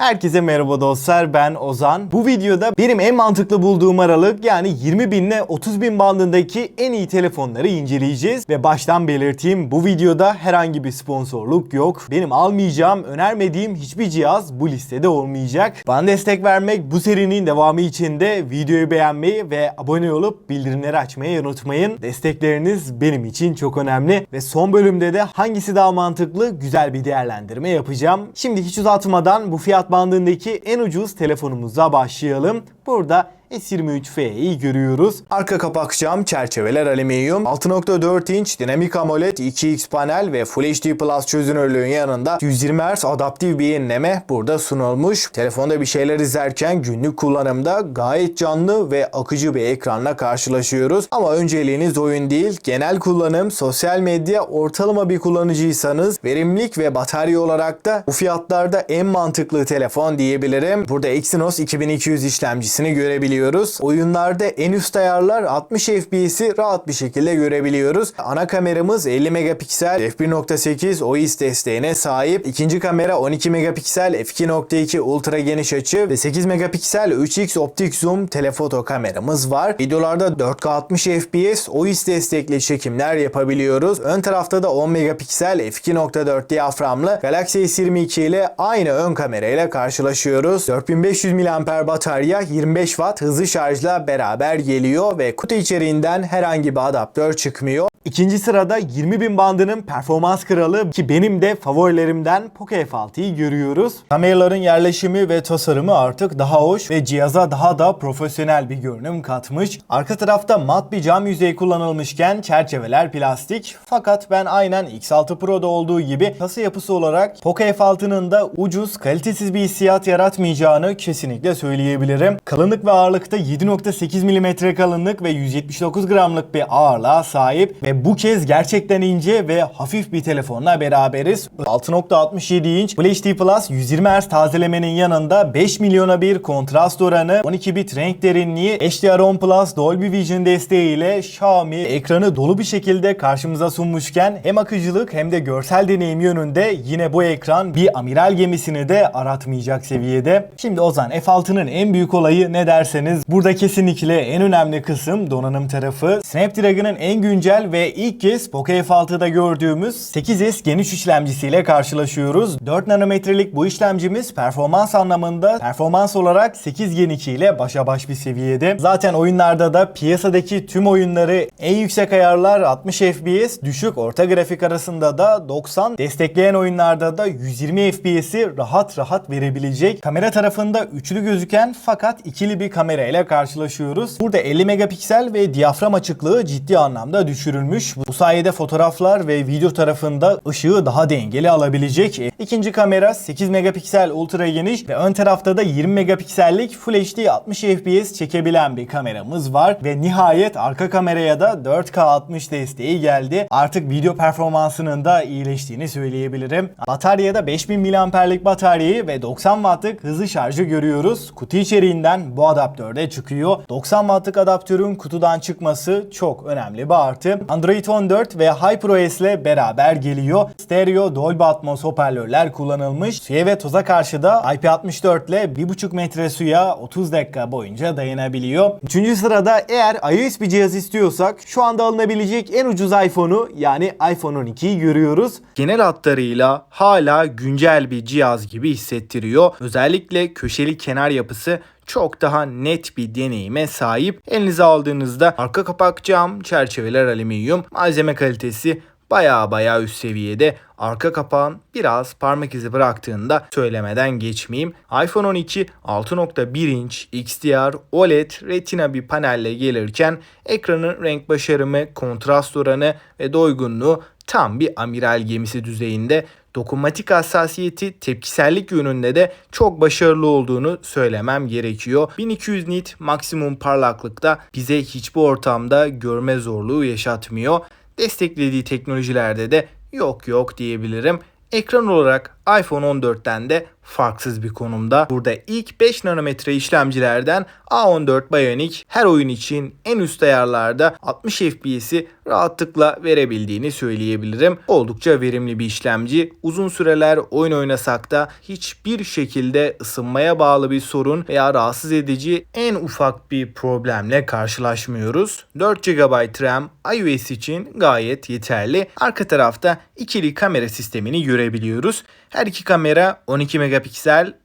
Herkese merhaba dostlar ben Ozan. Bu videoda benim en mantıklı bulduğum aralık yani 20 bin ile 30 bin bandındaki en iyi telefonları inceleyeceğiz. Ve baştan belirteyim bu videoda herhangi bir sponsorluk yok. Benim almayacağım, önermediğim hiçbir cihaz bu listede olmayacak. Bana destek vermek bu serinin devamı için de videoyu beğenmeyi ve abone olup bildirimleri açmayı unutmayın. Destekleriniz benim için çok önemli. Ve son bölümde de hangisi daha mantıklı güzel bir değerlendirme yapacağım. Şimdi hiç uzatmadan bu fiyat bandındaki en ucuz telefonumuza başlayalım. Burada S23F'yi görüyoruz. Arka kapak cam, çerçeveler alüminyum, 6.4 inç dinamik AMOLED 2x panel ve Full HD Plus çözünürlüğün yanında 120 Hz adaptif bir yenileme burada sunulmuş. Telefonda bir şeyler izlerken günlük kullanımda gayet canlı ve akıcı bir ekranla karşılaşıyoruz. Ama önceliğiniz oyun değil, genel kullanım, sosyal medya ortalama bir kullanıcıysanız verimlilik ve batarya olarak da bu fiyatlarda en mantıklı telefon diyebilirim. Burada Exynos 2200 işlemcisini görebiliyoruz. Oyunlarda en üst ayarlar 60 FPS'i rahat bir şekilde görebiliyoruz. Ana kameramız 50 megapiksel f1.8 OIS desteğine sahip. İkinci kamera 12 megapiksel f2.2 ultra geniş açı ve 8 megapiksel 3x optik zoom telefoto kameramız var. Videolarda 4K 60 FPS OIS destekli çekimler yapabiliyoruz. Ön tarafta da 10 megapiksel f2.4 diyaframlı Galaxy S22 ile aynı ön kamerayla karşılaşıyoruz. 4500 mAh batarya 25 Watt hızlı şarjla beraber geliyor ve kutu içeriğinden herhangi bir adaptör çıkmıyor. İkinci sırada 20 bin bandının performans kralı ki benim de favorilerimden Poco F6'yı görüyoruz. Kameraların yerleşimi ve tasarımı artık daha hoş ve cihaza daha da profesyonel bir görünüm katmış. Arka tarafta mat bir cam yüzeyi kullanılmışken çerçeveler plastik. Fakat ben aynen X6 Pro'da olduğu gibi kasa yapısı olarak Poco F6'nın da ucuz, kalitesiz bir hissiyat yaratmayacağını kesinlikle söyleyebilirim. Kalınlık ve ağırlıkta 7.8 mm kalınlık ve 179 gramlık bir ağırlığa sahip ve bu kez gerçekten ince ve hafif bir telefonla beraberiz. 6.67 inç Full HD Plus 120 Hz tazelemenin yanında 5 milyona bir kontrast oranı, 12 bit renk derinliği, HDR10 Plus Dolby Vision desteğiyle Xiaomi ekranı dolu bir şekilde karşımıza sunmuşken hem akıcılık hem de görsel deneyim yönünde yine bu ekran bir amiral gemisini de aratmayacak seviyede. Şimdi Ozan F6'nın en büyük olayı ne derseniz burada kesinlikle en önemli kısım donanım tarafı. Snapdragon'ın en güncel ve ilk kez Poco F6'da gördüğümüz 8S geniş işlemcisiyle karşılaşıyoruz. 4 nanometrelik bu işlemcimiz performans anlamında performans olarak 8 Gen 2 ile başa baş bir seviyede. Zaten oyunlarda da piyasadaki tüm oyunları en yüksek ayarlar 60 FPS, düşük orta grafik arasında da 90, destekleyen oyunlarda da 120 FPS'i rahat rahat verebilecek. Kamera tarafında üçlü gözüken fakat ikili bir kamera ile karşılaşıyoruz. Burada 50 megapiksel ve diyafram açıklığı ciddi anlamda düşürülmüş. Bu sayede fotoğraflar ve video tarafında ışığı daha dengeli alabilecek. İkinci kamera 8 megapiksel ultra geniş ve ön tarafta da 20 megapiksellik Full HD 60 FPS çekebilen bir kameramız var ve nihayet arka kameraya da 4K 60 desteği geldi. Artık video performansının da iyileştiğini söyleyebilirim. Bataryada 5000 mAh'lik bataryayı ve 90 Watt'lık hızlı şarjı görüyoruz. Kutu içeriğinden bu adaptör de çıkıyor. 90 Watt'lık adaptörün kutudan çıkması çok önemli bir artı. Android 14 ve HyperOS ile beraber geliyor. Stereo Dolby Atmos hoparlörler kullanılmış. Suya ve toza karşı da IP64 ile 1.5 metre suya 30 dakika boyunca dayanabiliyor. Üçüncü sırada eğer iOS bir cihaz istiyorsak şu anda alınabilecek en ucuz iPhone'u yani iPhone 12'yi görüyoruz. Genel hatlarıyla hala güncel bir cihaz gibi hissettiriyor. Özellikle köşeli kenar yapısı çok daha net bir deneyime sahip. Elinize aldığınızda arka kapak cam, çerçeveler alüminyum, malzeme kalitesi baya baya üst seviyede. Arka kapağın biraz parmak izi bıraktığında söylemeden geçmeyeyim. iPhone 12 6.1 inç XDR OLED Retina bir panelle gelirken ekranın renk başarımı, kontrast oranı ve doygunluğu tam bir amiral gemisi düzeyinde dokunmatik hassasiyeti tepkisellik yönünde de çok başarılı olduğunu söylemem gerekiyor. 1200 nit maksimum parlaklıkta bize hiçbir ortamda görme zorluğu yaşatmıyor. Desteklediği teknolojilerde de yok yok diyebilirim. Ekran olarak iPhone 14'ten de farksız bir konumda. Burada ilk 5 nanometre işlemcilerden A14 Bionic her oyun için en üst ayarlarda 60 FPS'i rahatlıkla verebildiğini söyleyebilirim. Oldukça verimli bir işlemci. Uzun süreler oyun oynasak da hiçbir şekilde ısınmaya bağlı bir sorun veya rahatsız edici en ufak bir problemle karşılaşmıyoruz. 4 GB RAM iOS için gayet yeterli. Arka tarafta ikili kamera sistemini görebiliyoruz. Her iki kamera 12 megapiksel,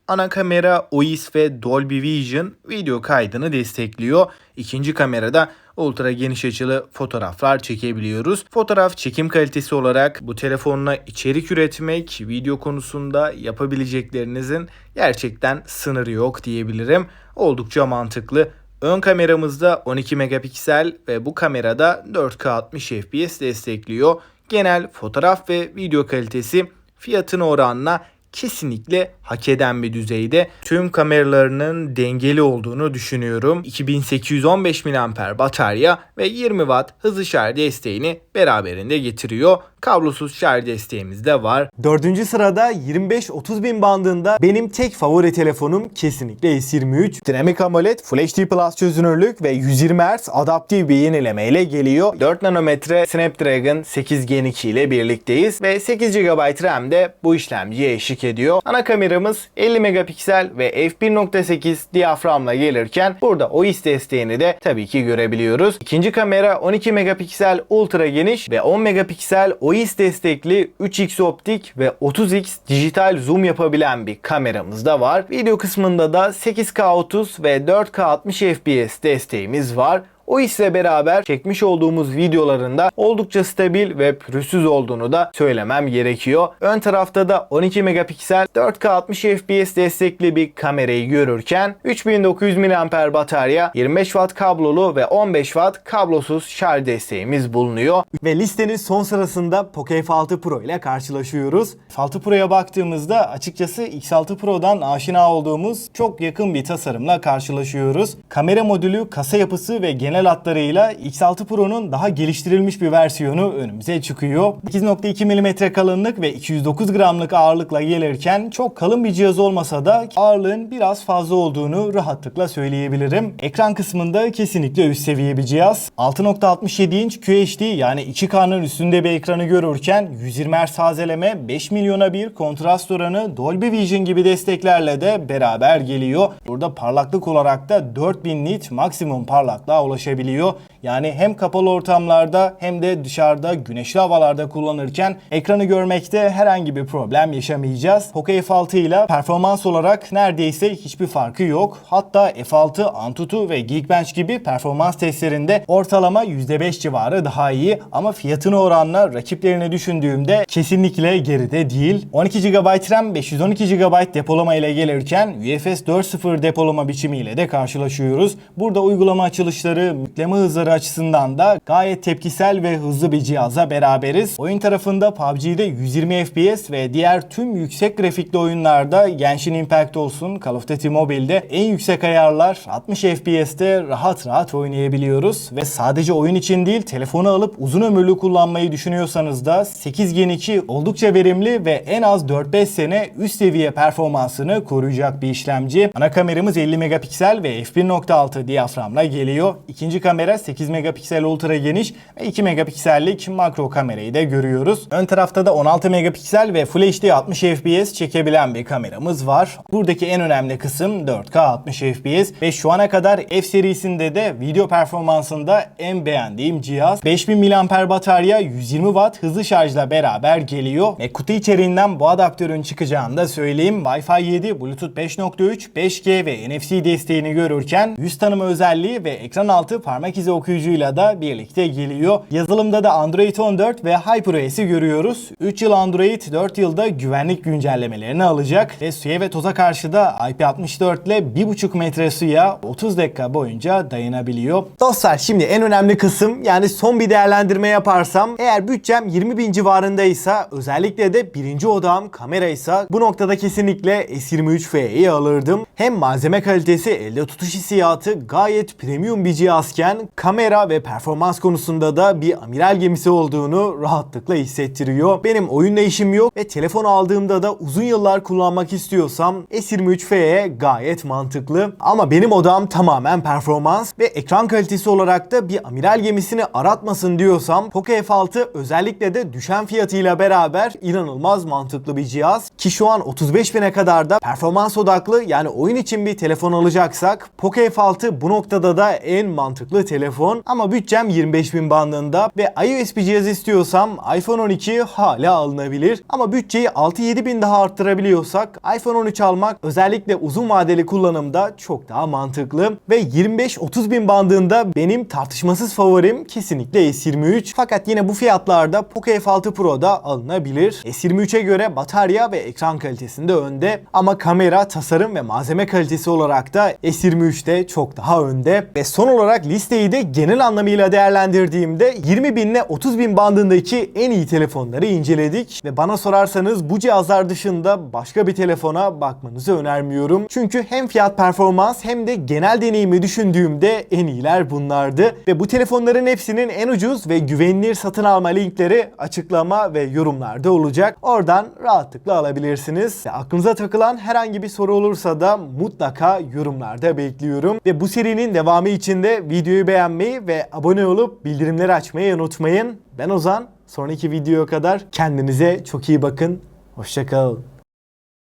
ana kamera OIS ve Dolby Vision video kaydını destekliyor. İkinci kamerada ultra geniş açılı fotoğraflar çekebiliyoruz. Fotoğraf çekim kalitesi olarak bu telefonla içerik üretmek, video konusunda yapabileceklerinizin gerçekten sınırı yok diyebilirim. Oldukça mantıklı. Ön kameramızda 12 megapiksel ve bu kamerada 4K 60 FPS destekliyor. Genel fotoğraf ve video kalitesi fiyatına oranla kesinlikle hak eden bir düzeyde. Tüm kameralarının dengeli olduğunu düşünüyorum. 2815 mAh batarya ve 20 Watt hızlı şarj desteğini beraberinde getiriyor. Kablosuz şarj desteğimiz de var. Dördüncü sırada 25-30 bin bandında benim tek favori telefonum kesinlikle S23. Dinamik AMOLED Full HD Plus çözünürlük ve 120 Hz adaptif bir yenileme ile geliyor. 4 nanometre Snapdragon 8 Gen 2 ile birlikteyiz ve 8 GB RAM de bu işlemciye eşlik ediyor. Ana kameramız 50 megapiksel ve f1.8 diyaframla gelirken burada OIS desteğini de tabii ki görebiliyoruz. İkinci kamera 12 megapiksel ultra geniş ve 10 megapiksel OIS destekli 3x optik ve 30x dijital zoom yapabilen bir kameramız da var. Video kısmında da 8K 30 ve 4K 60 FPS desteğimiz var. O ile beraber çekmiş olduğumuz videolarında oldukça stabil ve pürüzsüz olduğunu da söylemem gerekiyor. Ön tarafta da 12 megapiksel 4K 60 FPS destekli bir kamerayı görürken 3900 mAh batarya, 25 Watt kablolu ve 15 Watt kablosuz şarj desteğimiz bulunuyor. Ve listenin son sırasında Poco F6 Pro ile karşılaşıyoruz. F6 Pro'ya baktığımızda açıkçası X6 Pro'dan aşina olduğumuz çok yakın bir tasarımla karşılaşıyoruz. Kamera modülü, kasa yapısı ve genel hatlarıyla X6 Pro'nun daha geliştirilmiş bir versiyonu önümüze çıkıyor. 8.2 mm kalınlık ve 209 gramlık ağırlıkla gelirken çok kalın bir cihaz olmasa da ağırlığın biraz fazla olduğunu rahatlıkla söyleyebilirim. Ekran kısmında kesinlikle üst seviye bir cihaz. 6.67 inç QHD yani 2K'nın üstünde bir ekranı görürken 120 Hz tazeleme, 5 milyona bir kontrast oranı, Dolby Vision gibi desteklerle de beraber geliyor. Burada parlaklık olarak da 4000 nit maksimum parlaklığa ulaşabiliyor. Yani hem kapalı ortamlarda hem de dışarıda güneşli havalarda kullanırken ekranı görmekte herhangi bir problem yaşamayacağız. Poco F6 ile performans olarak neredeyse hiçbir farkı yok. Hatta F6, Antutu ve Geekbench gibi performans testlerinde ortalama %5 civarı daha iyi ama fiyatına oranla rakiplerini düşündüğümde kesinlikle geride değil. 12 GB RAM, 512 GB depolama ile gelirken UFS 4.0 depolama biçimiyle de karşılaşıyoruz. Burada uygulama açılışları, yükleme hızları açısından da gayet tepkisel ve hızlı bir cihaza beraberiz. Oyun tarafında PUBG'de 120 FPS ve diğer tüm yüksek grafikli oyunlarda Genshin Impact olsun, Call of Duty Mobile'de en yüksek ayarlar 60 FPS'te rahat rahat oynayabiliyoruz. Ve sadece oyun için değil telefonu alıp uzun ömürlü kullanmayı düşünüyorsanız da 8 Gen 2 oldukça verimli ve en az 4-5 sene üst seviye performansını koruyacak bir işlemci. Ana kameramız 50 megapiksel ve f1.6 diyaframla geliyor. İkinci kamera 8 megapiksel ultra geniş ve 2 megapiksellik makro kamerayı da görüyoruz. Ön tarafta da 16 megapiksel ve Full HD 60 FPS çekebilen bir kameramız var. Buradaki en önemli kısım 4K 60 FPS ve şu ana kadar F serisinde de video performansında en beğendiğim cihaz. 5000 mAh batarya 120 Watt hızlı şarjla beraber geliyor ve kutu içeriğinden bu adaptörün çıkacağını da söyleyeyim. Wi-Fi 7, Bluetooth 5.3, 5G ve NFC desteğini görürken yüz tanıma özelliği ve ekran altı parmak izi okuyucuyla da birlikte geliyor. Yazılımda da Android 14 ve HyperOS'i görüyoruz. 3 yıl Android, 4 yılda güvenlik güncellemelerini alacak ve suya ve toza karşı da IP64 ile 1,5 metre suya 30 dakika boyunca dayanabiliyor. Dostlar şimdi en önemli kısım yani son bir değerlendirme yaparsam eğer bütçem 20 bin civarındaysa özellikle de birinci odağım kameraysa bu noktada kesinlikle S23F'yi alırdım. Hem malzeme kalitesi elde tutuş hissiyatı gayet premium bir cihazken kamera kamera ve performans konusunda da bir amiral gemisi olduğunu rahatlıkla hissettiriyor. Benim oyunla işim yok ve telefon aldığımda da uzun yıllar kullanmak istiyorsam S23F'ye gayet mantıklı. Ama benim odam tamamen performans ve ekran kalitesi olarak da bir amiral gemisini aratmasın diyorsam Poco F6 özellikle de düşen fiyatıyla beraber inanılmaz mantıklı bir cihaz. Ki şu an 35 bine kadar da performans odaklı yani oyun için bir telefon alacaksak Poco F6 bu noktada da en mantıklı telefon. Ama bütçem 25 bin bandında ve iOS bir cihaz istiyorsam iPhone 12 hala alınabilir. Ama bütçeyi 6-7 bin daha arttırabiliyorsak iPhone 13 almak özellikle uzun vadeli kullanımda çok daha mantıklı. Ve 25-30 bin bandında benim tartışmasız favorim kesinlikle S23. Fakat yine bu fiyatlarda Poco F6 Pro da alınabilir. S23'e göre batarya ve ekran kalitesinde önde ama kamera, tasarım ve malzeme kalitesi olarak da S23'te çok daha önde. Ve son olarak listeyi de genel anlamıyla değerlendirdiğimde 20 bin ile 30 bin bandındaki en iyi telefonları inceledik. Ve bana sorarsanız bu cihazlar dışında başka bir telefona bakmanızı önermiyorum. Çünkü hem fiyat performans hem de genel deneyimi düşündüğümde en iyiler bunlardı. Ve bu telefonların hepsinin en ucuz ve güvenilir satın alma linkleri açıklama ve yorumlarda olacak. Oradan rahatlıkla alabilirsiniz. Ve aklınıza takılan herhangi bir soru olursa da mutlaka yorumlarda bekliyorum. Ve bu serinin devamı için de videoyu beğenmeyi ve abone olup bildirimleri açmayı unutmayın. Ben Ozan. Sonraki videoya kadar kendinize çok iyi bakın. Hoşçakalın.